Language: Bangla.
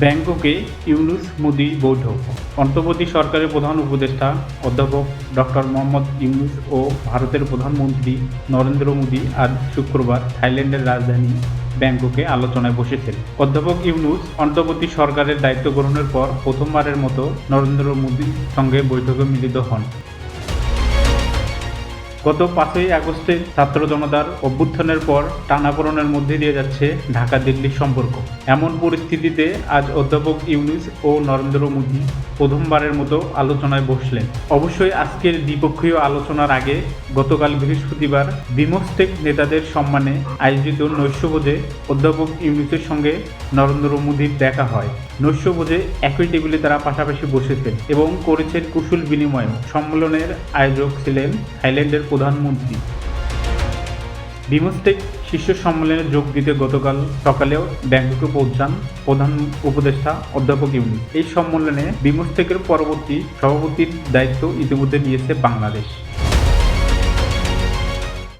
ব্যাংককে ইউনুস মোদি বৈঠক অন্তর্বর্তী সরকারের প্রধান উপদেষ্টা অধ্যাপক ডক্টর মোহাম্মদ ইউনুস ও ভারতের প্রধানমন্ত্রী নরেন্দ্র মোদি আজ শুক্রবার থাইল্যান্ডের রাজধানী ব্যাংককে আলোচনায় বসেছেন। অধ্যাপক ইউনুস অন্তর্বর্তী সরকারের দায়িত্ব গ্রহণের পর প্রথমবারের মতো নরেন্দ্র মোদির সঙ্গে বৈঠকে মিলিত হন। গত পাঁচই আগস্টে ছাত্র জনতার অভ্যুত্থানের পর টানাপোড়েনের মধ্যে দিয়ে যাচ্ছে ঢাকা দিল্লির সম্পর্ক। এমন পরিস্থিতিতে আজ অধ্যাপক ইউনুস ও নরেন্দ্র মোদী প্রথমবারের মতো আলোচনায় বসলেন। অবশ্যই আজকের দ্বিপক্ষীয় আলোচনার আগে গতকাল বৃহস্পতিবার বিমস্টেক নেতাদের সম্মানে আয়োজিত নৈশভোজে অধ্যাপক ইউনুসের সঙ্গে নরেন্দ্র মোদীর দেখা হয়। নৈশভোজে একই টেবিলে তারা পাশাপাশি বসেছেন এবং করেছেন কুশল বিনিময়। সম্মেলনের আয়োজক ছিলেন থাইল্যান্ডের প্রধানমন্ত্রী। বিমস্টেক শীর্ষ সম্মেলনে যোগ দিতে গতকাল সকালেও ব্যাংককে পৌঁছান প্রধান উপদেষ্টা অধ্যাপক ইউনি এই সম্মেলনে বিমস্টেকের পরবর্তী সভাপতির দায়িত্ব ইতিমধ্যে নিয়েছে বাংলাদেশ।